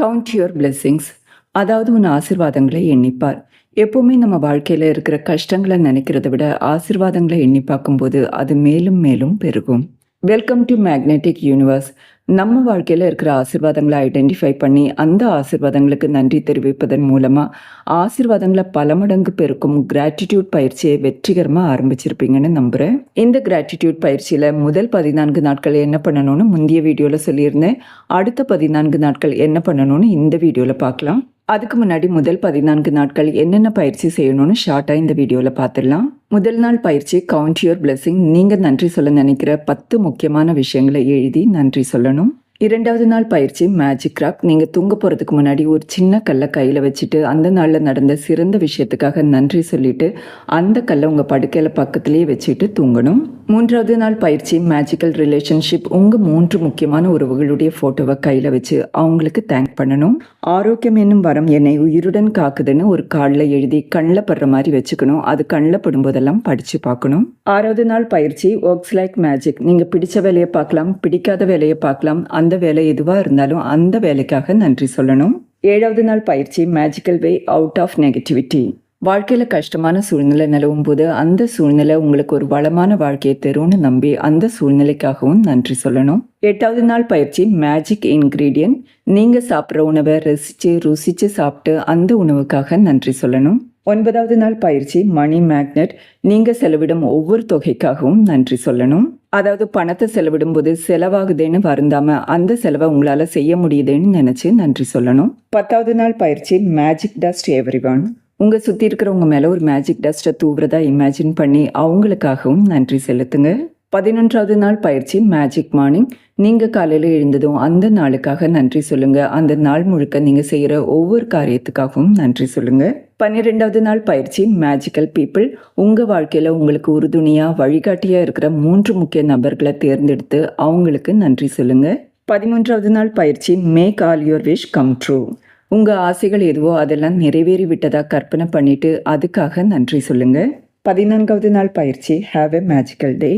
Count your blessings அதாவது உன் ஆசிர்வாதங்களை எண்ணிப்பார். எப்போவுமே நம்ம வாழ்க்கையில் இருக்கிற கஷ்டங்களை நினைக்கிறத விட ஆசிர்வாதங்களை எண்ணி பார்க்கும்போது அது மேலும் மேலும் பெருகும். வெல்கம் டு மேக்னெட்டிக் யூனிவர்ஸ் நம்ம வாழ்க்கையில் இருக்கிற ஆசிர்வாதங்களை ஐடென்டிஃபை பண்ணி அந்த ஆசிர்வாதங்களுக்கு நன்றி தெரிவிப்பதன் மூலமாக ஆசிர்வாதங்களை பல மடங்கு பெருக்கும் கிராட்டிடியூட் பயிற்சியை வெற்றிகரமாக ஆரம்பிச்சிருப்பீங்கன்னு நம்புகிறேன் இந்த கிராட்டிடியூட் பயிற்சியில் முதல் பதினான்கு நாட்கள் என்ன பண்ணணும்னு முந்தைய வீடியோவில் சொல்லியிருந்தேன். அடுத்த பதினான்கு நாட்கள் என்ன பண்ணணும்னு இந்த வீடியோவில் பார்க்கலாம். அதுக்கு முன்னாடி முதல் பதினான்கு நாட்கள் என்னென்ன பயிற்சி செய்யணும்னு ஷார்ட்டாக இந்த வீடியோவில் பார்த்துடலாம் முதல் நாள் பயிற்சி கவுண்ட் யுவர் பிளெஸிங் நீங்கள் நன்றி சொல்ல நினைக்கிற பத்து முக்கியமான விஷயங்களை எழுதி நன்றி சொல்லணும். இரண்டாவது நாள் பயிற்சி மேஜிக் ராக் நீங்கள் தூங்க போகிறதுக்கு முன்னாடி ஒரு சின்ன கல்லை கையில் வச்சுட்டு அந்த நாளில் நடந்த சிறந்த விஷயத்துக்காக நன்றி சொல்லிட்டு அந்த கல்லை உங்கள் படுக்கையில் பக்கத்துலேயே வச்சுட்டு தூங்கணும். மூன்றாவது நாள் பயிற்சி மேஜிக்கல் ரிலேஷன்ஷிப் உங்கள் மூன்று முக்கியமான உறவுகளுடைய ஃபோட்டோவை கையில் வச்சு அவங்களுக்கு தேங்க் பண்ணணும். ஆரோக்கியம் என்னும் வரம் என்னை உயிருடன் காக்குதுன்னு ஒரு காலில் எழுதி கண்ணில் படுற மாதிரி வச்சுக்கணும். அது கண்ணில் படும்போதெல்லாம் படித்து பார்க்கணும். ஆறாவது நாள் பயிற்சி ஒர்க்ஸ் லைக் மேஜிக் நீங்கள் பிடிச்ச வேலையை பார்க்கலாம் பிடிக்காத வேலையை பார்க்கலாம். அந்த அந்த வேலை எதுவாக இருந்தாலும் அந்த வேலைக்காக நன்றி சொல்லணும். ஏழாவது நாள் பயிற்சி magical way out of negativity வாழ்க்கையில் கஷ்டமான சூழ்நிலை நிலவும் போது அந்த சூழ்நிலை உங்களுக்கு ஒரு வளமான வாழ்க்கையை தரும்னு நம்பி அந்த சூழ்நிலைக்காகவும் நன்றி சொல்லணும். எட்டாவது நாள் பயிற்சி மேஜிக் இன்க்ரீடியன்ட் நீங்கள் சாப்பிட்ற உணவை ரசித்து ருசித்து சாப்பிட்டு அந்த உணவுக்காக நன்றி சொல்லணும். ஒன்பதாவது நாள் பயிற்சி மணி மேக்னெட் நீங்கள் செலவிடும் ஒவ்வொரு தொகைக்காகவும் நன்றி சொல்லணும். அதாவது பணத்தை செலவிடும்போது செலவாகுதேன்னு வருந்தாமல் அந்த செலவை உங்களால் செய்ய முடியுதுன்னு நினச்சி நன்றி சொல்லணும். பத்தாவது நாள் பயிற்சி மேஜிக் டஸ்ட் எவ்ரி ஒன் உங்கள் சுற்றி இருக்கிறவங்க மேலே ஒரு மேஜிக் டஸ்ட்டை தூவுறதா இமேஜின் பண்ணி அவங்களுக்காகவும் நன்றி செலுத்துங்க. பதினொன்றாவது நாள் பயிற்சி மேஜிக் மார்னிங் நீங்கள் காலையில் எழுந்ததும் அந்த நாளுக்காக நன்றி சொல்லுங்கள் அந்த நாள் முழுக்க நீங்கள் செய்கிற ஒவ்வொரு காரியத்துக்காகவும் நன்றி சொல்லுங்கள் பன்னிரெண்டாவது நாள் பயிற்சி மேஜிக்கல் பீப்புள் உங்கள் வாழ்க்கையில் உங்களுக்கு உறுதுணையாக வழிகாட்டியாக இருக்கிற மூன்று முக்கிய நபர்களை தேர்ந்தெடுத்து அவங்களுக்கு நன்றி சொல்லுங்கள் பதிமூன்றாவது நாள் பயிற்சி make all your wish come true உங்கள் ஆசைகள் எதுவோ அதெல்லாம் நிறைவேறி விட்டதாக கற்பனை பண்ணிவிட்டு அதுக்காக நன்றி சொல்லுங்கள் பதினான்காவது நாள் பயிற்சி ஹாவ் எ மேஜிக்கல் டே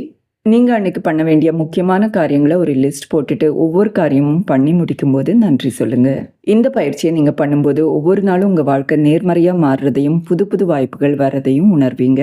நீங்கள் அன்றைக்கி பண்ண வேண்டிய முக்கியமான காரியங்களை ஒரு லிஸ்ட் போட்டுட்டு ஒவ்வொரு காரியமும் பண்ணி முடிக்கும்போது நன்றி சொல்லுங்கள் இந்த பயிற்சியை நீங்கள் பண்ணும்போது ஒவ்வொரு நாளும் உங்கள் வாழ்க்கை நேர்மறையாக மாறுறதையும் புது புது வாய்ப்புகள் வர்றதையும் உணர்வீங்க.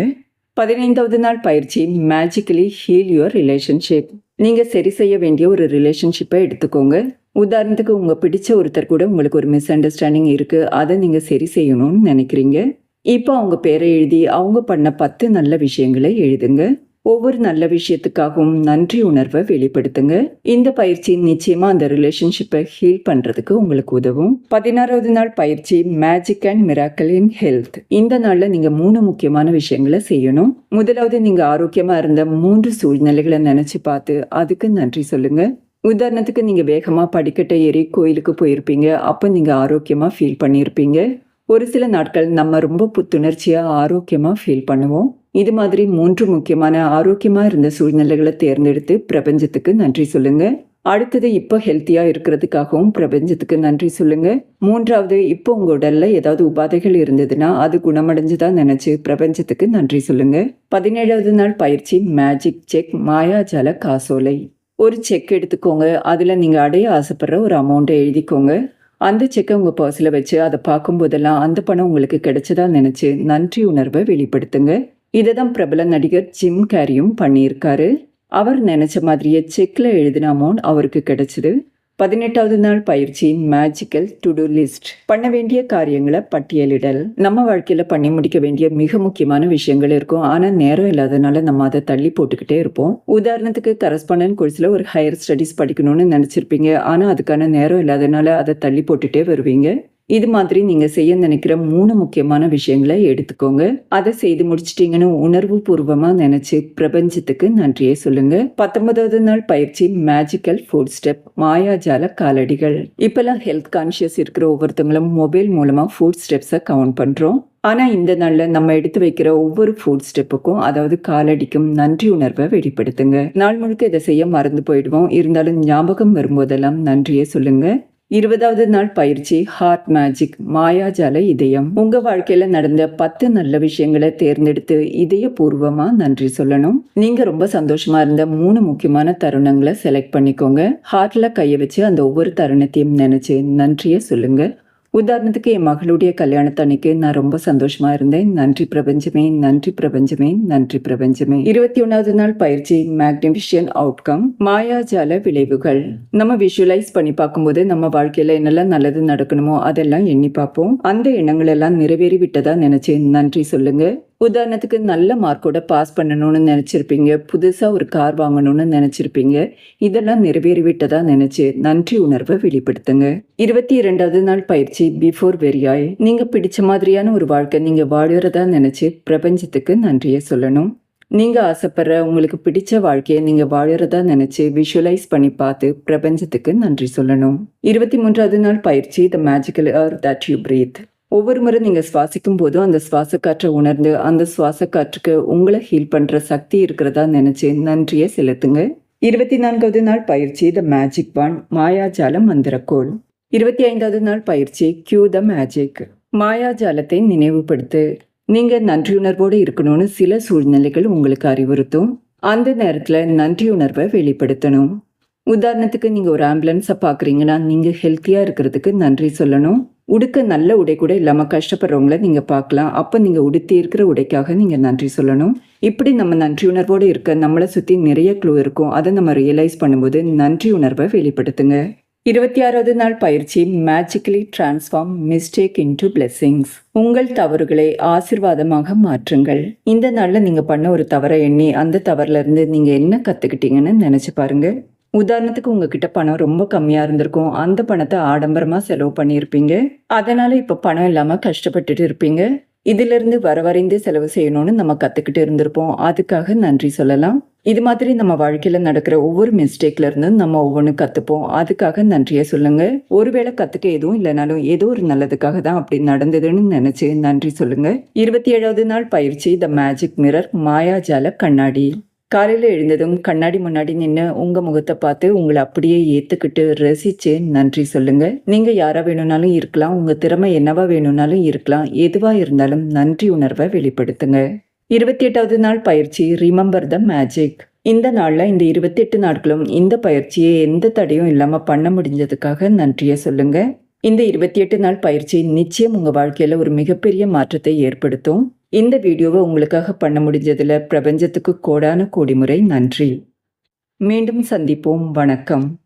பதினைந்தாவது நாள் பயிற்சி மேஜிக்கலி ஹீல் யுவர் ரிலேஷன்ஷிப் நீங்கள் சரி செய்ய வேண்டிய ஒரு ரிலேஷன்ஷிப்பை எடுத்துக்கோங்க. உதாரணத்துக்கு உங்கள் பிடிச்ச ஒருத்தர் கூட உங்களுக்கு ஒரு மிஸ் அண்டர்ஸ்டாண்டிங் இருக்குது அதை நீங்கள் சரி செய்யணும்னு நினைக்கிறீங்க. இப்போ அவங்க பேரை எழுதி அவங்க பண்ண பத்து நல்ல விஷயங்களை எழுதுங்க. ஒவ்வொரு நல்ல விஷயத்துக்காகவும் நன்றி உணர்வை வெளிப்படுத்துங்க. இந்த பயிற்சி நிச்சயமா அந்த ரிலேஷன்ஷிப்பை ஹீல் பண்றதுக்கு உங்களுக்கு உதவும். பதினாறாவது நாள் பயிற்சி magic and miracle in health இந்த நாள்ல நீங்க மூணு முக்கியமான விஷயங்களை செய்யணும். முதலாவது நீங்க ஆரோக்கியமா இருந்த மூன்று சூழ்நிலைகளை நினைச்சு பார்த்து அதுக்கு நன்றி சொல்லுங்க. உதாரணத்துக்கு நீங்கள் வேகமாக படிக்கட்டை ஏறி கோயிலுக்கு போயிருப்பீங்க. அப்போ நீங்கள் ஆரோக்கியமாக ஃபீல் பண்ணியிருப்பீங்க. ஒரு சில நாட்கள் நம்ம ரொம்ப புத்துணர்ச்சியாக ஆரோக்கியமாக ஃபீல் பண்ணுவோம். இது மாதிரி மூன்று முக்கியமான ஆரோக்கியமாக இருந்த சூழ்நிலைகளை தேர்ந்தெடுத்து பிரபஞ்சத்துக்கு நன்றி சொல்லுங்கள் அடுத்தது இப்போ ஹெல்த்தியாக இருக்கிறதுக்காகவும் பிரபஞ்சத்துக்கு நன்றி சொல்லுங்க. மூன்றாவது இப்போ உங்கள் உடலில் ஏதாவது உபாதைகள் இருந்ததுன்னா அது குணமடைஞ்சுதான் நினச்சி பிரபஞ்சத்துக்கு நன்றி சொல்லுங்க. பதினேழாவது நாள் பயிற்சி மேஜிக் செக் மாயாஜால காசோலை. ஒரு செக் எடுத்துக்கோங்க. அதில் நீங்கள் அடைய ஆசைப்படுற ஒரு அமௌண்ட்டை எழுதிக்கோங்க. அந்த செக்கை உங்கள் பர்ஸில் வச்சு அதை பார்க்கும்போதெல்லாம் அந்த பணம் உங்களுக்கு கிடைச்சதா நினச்சி நன்றி உணர்வை வெளிப்படுத்துங்க. இதை தான் பிரபல நடிகர் ஜிம் கேரியும் பண்ணியிருக்காரு. அவர் நினச்ச மாதிரியே செக்கில் எழுதின அமௌண்ட் அவருக்கு கிடைச்சிது. பதினெட்டாவது நாள் பயிற்சியின் மேஜிக்கல் டு டூ லிஸ்ட் பண்ண வேண்டிய காரியங்களை பட்டியலிடல். நம்ம வாழ்க்கையில் பண்ணி முடிக்க வேண்டிய மிக முக்கியமான விஷயங்கள் இருக்கும். ஆனால் நேரம் இல்லாதனால நம்ம அதை தள்ளி போட்டுக்கிட்டே இருப்போம். உதாரணத்துக்கு கரஸ்பாண்டன்ட் கோர்ஸில் ஒரு ஹையர் ஸ்டடிஸ் படிக்கணும்னு நினச்சிருப்பீங்க. ஆனால் அதுக்கான நேரம் இல்லாதனால அதை தள்ளி போட்டுகிட்டே வருவீங்க. இது மாதிரி நீங்க செய்ய நினைக்கிற மூணு முக்கியமான விஷயங்களை எடுத்துக்கோங்க. அதை செய்து முடிச்சிட்டீங்கன்னு உணர்வு பூர்வமா நினைச்சு பிரபஞ்சத்துக்கு நன்றியே சொல்லுங்க. பத்தொன்பதாவது நாள் பயிற்சி மேஜிக்கல் ஃபுட் ஸ்டெப் மாயாஜால காலடிகள். இப்பெல்லாம் ஹெல்த் கான்சியஸ் இருக்கிற ஒவ்வொருத்தங்களும் மொபைல் மூலமா ஃபுட் ஸ்டெப்ஸை கவுண்ட் பண்றோம். ஆனால் இந்த நாளில் நம்ம எடுத்து வைக்கிற ஒவ்வொரு ஃபுட் ஸ்டெப்புக்கும் அதாவது காலடிக்கும் நன்றி உணர்வை வெளிப்படுத்துங்க. நாள் முழுக்க இதை செய்ய மறந்து போயிடுவோம். இருந்தாலும் ஞாபகம் வரும்போதெல்லாம் நன்றியே சொல்லுங்க. இருபதாவது நாள் பயிற்சி ஹார்ட் மேஜிக் மாயாஜால இதயம். உங்க வாழ்க்கையில நடந்த பத்து நல்ல விஷயங்களை தேர்ந்தெடுத்து இதயபூர்வமா நன்றி சொல்லணும். நீங்க ரொம்ப சந்தோஷமா இருந்த மூணு முக்கியமான தருணங்களை செலக்ட் பண்ணிக்கோங்க. ஹார்ட்ல கையை வச்சு அந்த ஒவ்வொரு தருணத்தையும் நினைச்சு நன்றியை சொல்லுங்க. உதாரணத்துக்கு என் மகளுடைய கல்யாணத்தன்னைக்கு நான் ரொம்ப சந்தோஷமா இருந்தேன். நன்றி பிரபஞ்சமே நன்றி பிரபஞ்சமே நன்றி பிரபஞ்சமே. இருபத்தி ஒன்னாவது நாள் பயிற்சி மேக்னிஃபிஷியன் அவுட்கம் மாயாஜால விளைவுகள். நம்ம விஷுவலைஸ் பண்ணி பார்க்கும்போது நம்ம வாழ்க்கையில என்னெல்லாம் நல்லது நடக்கணுமோ அதெல்லாம் எண்ணி பார்ப்போம். அந்த எண்ணங்கள் எல்லாம் நிறைவேறி விட்டதா நினைச்சு நன்றி சொல்லுங்க. உதாரணத்துக்கு நல்ல மார்க்கோட பாஸ் பண்ணணும்னு நினச்சிருப்பீங்க. புதுசாக ஒரு கார் வாங்கணும்னு நினச்சிருப்பீங்க. இதெல்லாம் நிறைவேறிவிட்டதா நினச்சி நன்றி உணர்வை வெளிப்படுத்துங்க. இருபத்தி இரண்டாவது நாள் பயிற்சி. பிஃபோர் வெரியாய் நீங்கள் பிடிச்ச மாதிரியான ஒரு வாழ்க்கை நீங்கள் வாழுறதா நினச்சி பிரபஞ்சத்துக்கு நன்றியை சொல்லணும். நீங்கள் ஆசைப்படுற உங்களுக்கு பிடிச்ச வாழ்க்கையை நீங்கள் வாழறதா நினச்சி விஷுவலைஸ் பண்ணி பார்த்து பிரபஞ்சத்துக்கு நன்றி சொல்லணும். இருபத்தி மூன்றாவது நாள் பயிற்சி the magical air that you breathe ஒவ்வொரு முறை நீங்கள் சுவாசிக்கும் போதும் அந்த சுவாச காற்றை உணர்ந்து அந்த சுவாச காற்றுக்கு உங்களை ஹீல் பண்ணுற சக்தி இருக்கிறதா நினச்சி நன்றியை செலுத்துங்க. இருபத்தி நான்காவது நாள் பயிற்சி த மேஜிக் பான் மாயாஜால மந்திரக்கோள். இருபத்தி ஐந்தாவது நாள் பயிற்சி கியூ த மேஜிக் மாயாஜாலத்தை நினைவுபடுத்து. நீங்கள் நன்றியுணர்வோடு இருக்கணும்னு சில சூழ்நிலைகள் உங்களுக்கு அறிவுறுத்தும். அந்த நேரத்தில் நன்றியுணர்வை வெளிப்படுத்தணும். உதாரணத்துக்கு நீங்கள் ஒரு ஆம்புலன்ஸை பார்க்குறீங்கன்னா நீங்கள் ஹெல்த்தியாக இருக்கிறதுக்கு நன்றி சொல்லணும். உடுக்க நல்ல உடை கூட இல்லாமல் கஷ்டப்படுறவங்கள நீங்கள் பார்க்கலாம். அப்போ நீங்கள் உடுத்தி இருக்கிற உடைக்காக நீங்கள் நன்றி சொல்லணும். இப்படி நம்ம நன்றி உணர்வோடு இருக்க நம்மளை சுற்றி நிறைய க்ளூ இருக்கும். அதை நம்ம ரியலைஸ் பண்ணும்போது நன்றி உணர்வை வெளிப்படுத்துங்க. இருபத்தி ஆறாவது நாள் பயிற்சி magically transform mistake into blessings உங்கள் தவறுகளை ஆசிர்வாதமாக மாற்றுங்கள். இந்த நாளில் நீங்கள் பண்ண ஒரு தவறை எண்ணி அந்த தவறிலிருந்து நீங்கள் என்ன கற்றுக்கிட்டீங்கன்னு நினச்சி பாருங்கள் உதாரணத்துக்கு உங்ககிட்ட பணம் ரொம்ப கம்மியாக இருந்திருக்கும். அந்த பணத்தை ஆடம்பரமாக செலவு பண்ணியிருப்பீங்க. அதனால இப்போ பணம் இல்லாமல் கஷ்டப்பட்டுட்டு இருப்பீங்க. இதிலிருந்து வரவரைந்து செலவு செய்யணும்னு நம்ம கற்றுக்கிட்டு இருந்திருப்போம். அதுக்காக நன்றி சொல்லலாம். இது மாதிரி நம்ம வாழ்க்கையில் நடக்கிற ஒவ்வொரு மிஸ்டேக்ல இருந்து நம்ம ஒவ்வொன்றும் கற்றுப்போம் அதுக்காக நன்றியை சொல்லுங்க. ஒருவேளை கற்றுக்க எதுவும் இல்லைனாலும் ஏதோ ஒரு நல்லதுக்காக தான் அப்படி நடந்ததுன்னு நினச்சி நன்றி சொல்லுங்க. இருபத்தி ஏழாவது நாள் பயிற்சி த மேஜிக் மிரர் மாயாஜால கண்ணாடி. காலையில் எழுந்ததும் கண்ணாடி முன்னாடி நின்று உங்கள் முகத்தை பார்த்து உங்களை அப்படியே ஏற்றுக்கிட்டு ரசித்து நன்றி சொல்லுங்கள் நீங்கள் யாராக வேணும்னாலும் இருக்கலாம். உங்கள் திறமை என்னவா வேணும்னாலும் இருக்கலாம். எதுவாக இருந்தாலும் நன்றி உணர்வை வெளிப்படுத்துங்க. இருபத்தி எட்டாவது நாள் பயிற்சி ரிமெம்பர் த மேஜிக் இந்த நாளில் இந்த இருபத்தி எட்டு நாட்களும் இந்த பயிற்சியை எந்த தடையும் இல்லாமல் பண்ண முடிஞ்சதுக்காக நன்றியை சொல்லுங்கள் இந்த இருபத்தி எட்டு நாள் பயிற்சி நிச்சயம் உங்கள் வாழ்க்கையில் ஒரு மிகப்பெரிய மாற்றத்தை ஏற்படுத்தும். இந்த வீடியோவை உங்களுக்காக பண்ண முடிஞ்சதில் பிரபஞ்சத்துக்கு கோடான கோடி முறை நன்றி. மீண்டும் சந்திப்போம். வணக்கம்.